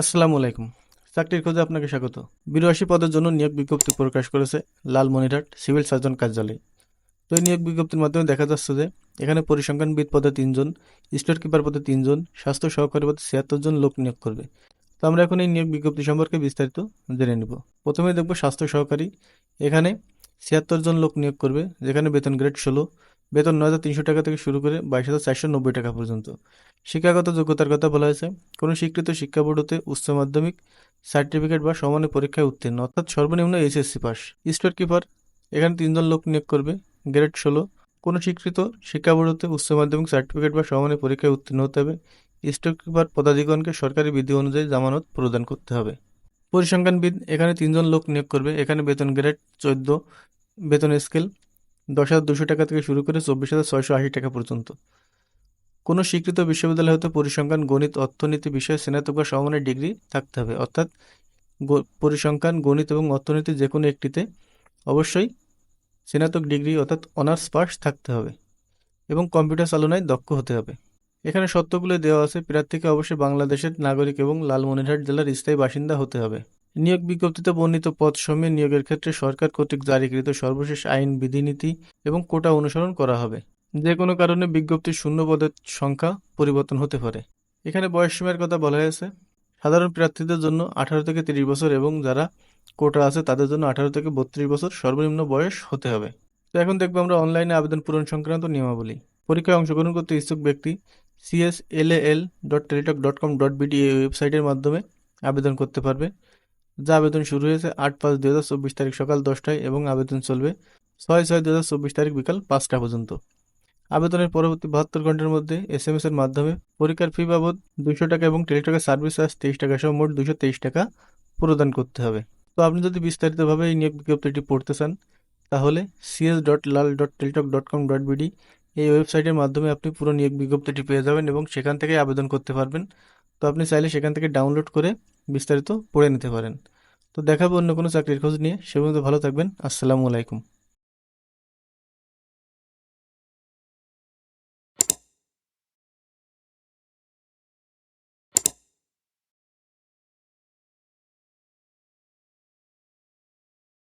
আসসালামু আলাইকুম। চাকরির খোঁজে আপনাকে স্বাগত। বিরাশি পদের জন্য নিয়োগ বিজ্ঞপ্তি প্রকাশ করেছে লালমনিরহাট সিভিল সার্জন কার্যালয়। তো এই নিয়োগ বিজ্ঞপ্তির মাধ্যমে দেখা যাচ্ছে যে, এখানে পরিসংখ্যানবিদ পদে তিনজন স্টোর কিপার পদে তিনজন, স্বাস্থ্য সহকারী পদে ছিয়াত্তর জন লোক নিয়োগ করবে। তো আমরা এখন এই নিয়োগ বিজ্ঞপ্তি সম্পর্কে বিস্তারিত জেনে নিব। প্রথমে দেখব স্বাস্থ্য সহকারী। এখানে ছিয়াত্তর জন লোক নিয়োগ করবে, যেখানে বেতন গ্রেড ষোলো বেতন নয় হাজার তিনশো টাকা থেকে শুরু করে বাইশ হাজার চারশো নব্বই টাকা পর্যন্ত। শিক্ষাগত যোগ্যতার কথা বলা হয়েছে, কোনো স্বীকৃত শিক্ষা বোর্ড হতে উচ্চ মাধ্যমিক, সার্টিফিকেট বা সমানের পরীক্ষায় উত্তীর্ণ, অর্থাৎ সর্বনিম্ন এইচএসসি পাস। স্টোর কিপার এখানে তিনজন লোক নিয়োগ করবে, গ্রেড ষোলো। কোনো স্বীকৃত শিক্ষা বোর্ড হতে উচ্চ মাধ্যমিক, সার্টিফিকেট বা সমানের পরীক্ষায় উত্তীর্ণ হতে হবে। স্টোর কিপার পদাধিকরণকে সরকারি বিধি অনুযায়ী জামানত প্রদান করতে হবে। পরিসংখ্যানবিদ, এখানে তিনজন লোক নিয়োগ করবে, এখানে বেতন গ্রেড চোদ্দ, বেতন স্কেল দশ হাজার দুশো টাকা থেকে শুরু করে চব্বিশ হাজার ছয়শো আশি টাকা পর্যন্ত। কোনো স্বীকৃত বিশ্ববিদ্যালয় হতে পরিসংখ্যান, গণিত, অর্থনীতি বিষয়ে স্নাতক বা সমমানের ডিগ্রি থাকতে হবে। অর্থাৎ পরিসংখ্যান, গণিত এবং অর্থনীতি যে কোনো একটিতে অবশ্যই স্নাতক ডিগ্রি অর্থাৎ অনার্স পাস থাকতে হবে এবং কম্পিউটার চালনায় দক্ষ হতে হবে। এখানে শর্তগুলো দেওয়া আছে। প্রার্থীকে অবশ্যই বাংলাদেশের নাগরিক এবং লালমনিরহাট জেলার স্থায়ী বাসিন্দা হতে হবে। নিয়োগ বিজ্ঞপ্তিতে বর্ণিত পদ সমূহে নিয়োগের ক্ষেত্রে সরকার কর্তৃক জারিকৃত সর্বশেষ আইন, বিধিনীতি এবং কোটা অনুসরণ করা হবে। যে কোনো কারণে বিজ্ঞপ্তির শূন্য পদের সংখ্যা পরিবর্তন হতে পারে। এখানে বয়স সীমার কথা বলা হয়েছে সাধারণ প্রার্থীদের জন্য আঠারো থেকে তিরিশ বছর এবং যারা কোটা আছে তাদের জন্য আঠারো থেকে বত্রিশ বছর সর্বনিম্ন বয়স হতে হবে। তো এখন দেখব আমরা অনলাইনে আবেদন পূরণ সংক্রান্ত নিয়মাবলী। পরীক্ষায় অংশগ্রহণ করতে ইচ্ছুক ব্যক্তি CS L L dot Teletalk dot com dot BD এই ওয়েবসাইটের মাধ্যমে আবেদন করতে পারবে। যা আবেদন শুরু হয়েছে আট পাঁচ দুই হাজার চব্বিশ তারিখ সকাল দশটায় এবং আবেদন চলবে ছয় ছয় দুই হাজার চব্বিশ তারিখ বিকাল পাঁচটা পর্যন্ত। আবেদনের পরবর্তী বাহাত্তর ঘণ্টার মধ্যে এস এম এস এর মাধ্যমে পরীক্ষার ফি বাবদ দুশো টাকা এবং টেলিটকের সার্ভিস চার্জ তেইশ টাকা সহ মোট দুশো তেইশ টাকা প্রদান করতে হবে। তো আপনি যদি বিস্তারিতভাবে এই নিয়োগ বিজ্ঞপ্তিটি পড়তে চান, তাহলে সিএস ডট লাল dot Teletalk dot com dot BD এই ওয়েবসাইটের মাধ্যমে আপনি পুরো নিয়োগ বিজ্ঞপ্তিটি পেয়ে যাবেন এবং সেখান থেকে আবেদন করতে পারবেন। তো আপনি চাইলে সেখান থেকে ডাউনলোড করে বিস্তারিত পড়ে নিতে পারেন। তো দেখাবো অন্য কোনো চাকরির খোঁজ নিয়ে। সে পর্যন্ত ভালো থাকবেন। আসসালামু আলাইকুম।